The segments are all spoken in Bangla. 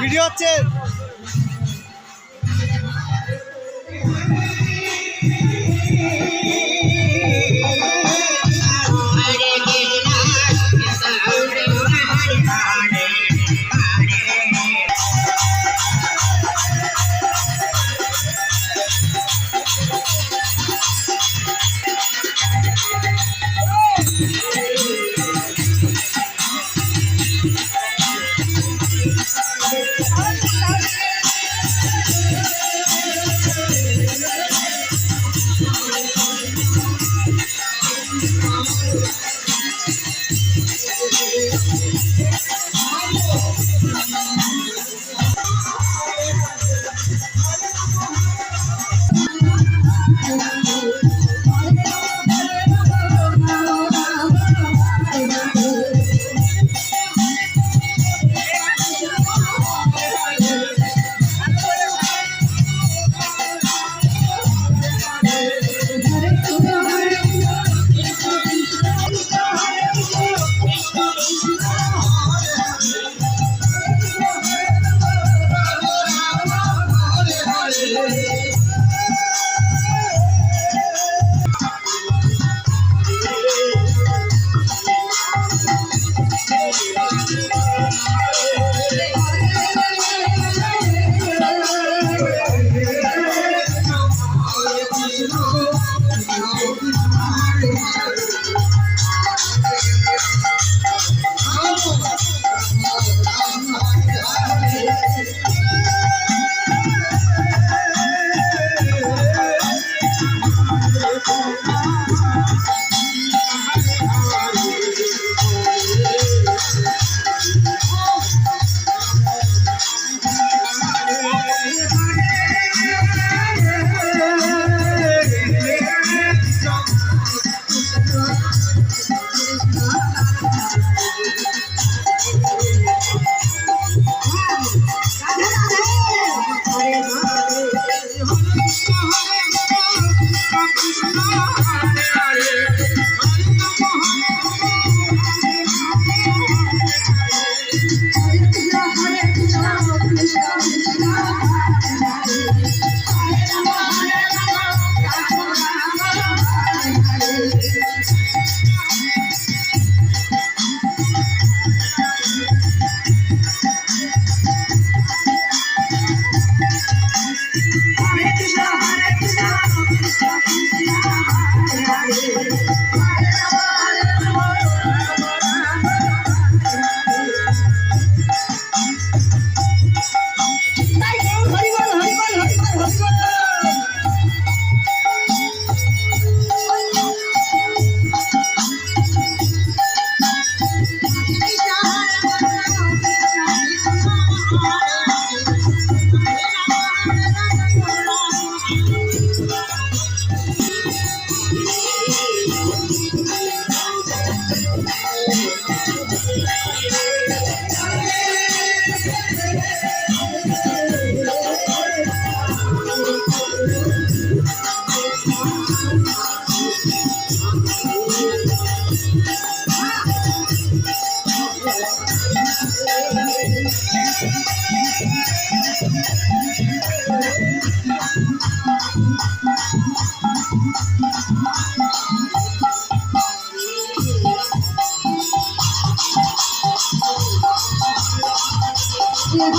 ভিডিও হচ্ছে। Música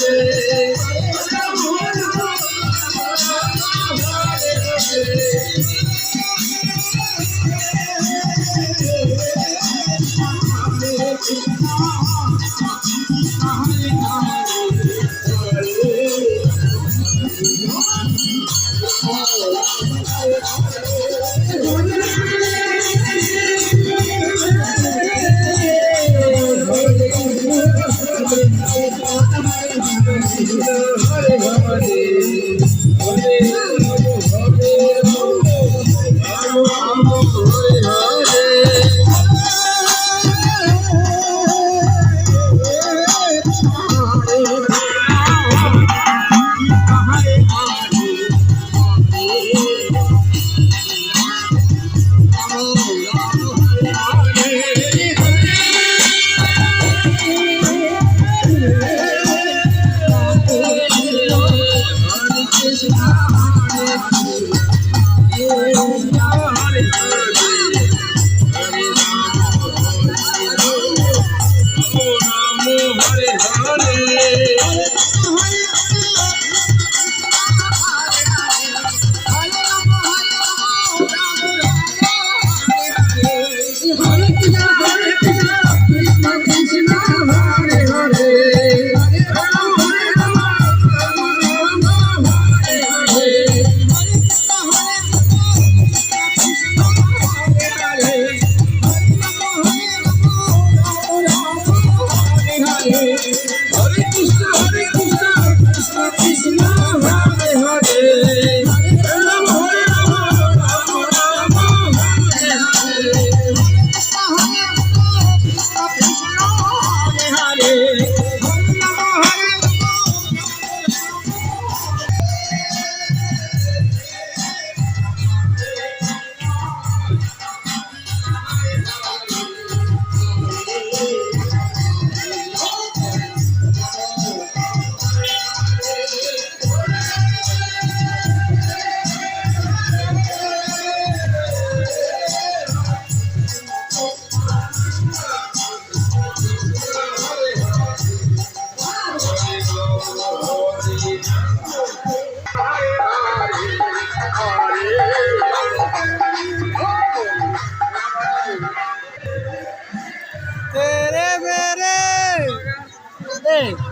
Hare Oh, তেরে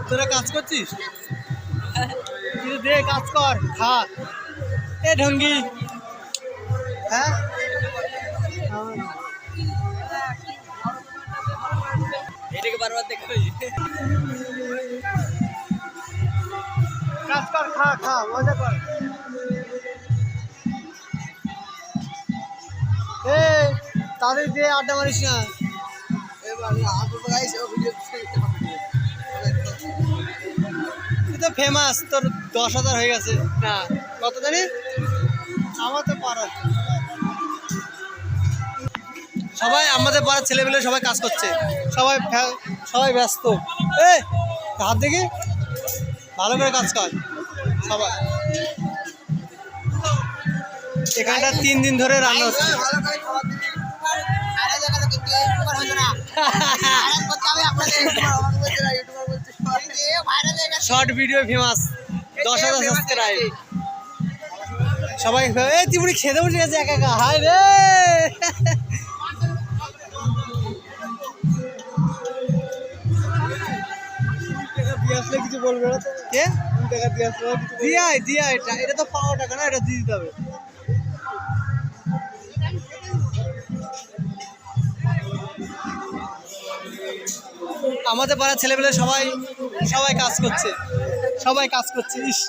তোরা কাজ করছিস? দে, কাজ কর, খা। এ ঢঙ্গি। হ্যাঁ? কর মজা কর। তাদের দিয়ে আড্ডা মারিস না। তুই তো ফেমাস তোর দশ হাজার হয়ে গেছে। না। কত জানি? আমার তো পারা সবাই আমাদের পাড়ার ছেলেমেলে সবাই কাজ করছে। সবাই সবাই ব্যস্ত। এ হাত দেখি। ভালো করে কাজ কর সবাই। এখানটা তিন দিন ধরে রান্না হচ্ছে। শর্ট ভিডিও ফেমাস দশ হাজার সাবস্ক্রাইব সবাই এই তিমুড়ি খেতে বসে গেছে একা একা। হায় রে! কিছু বলবে না দিয়াই দিয়াই এটা তো টাকা না, এটা দিয়ে দিতে হবে। আমাদের পাড়ার ছেলেমেলে সবাই সবাই কাজ করছে। সবাই কাজ করছে ইস।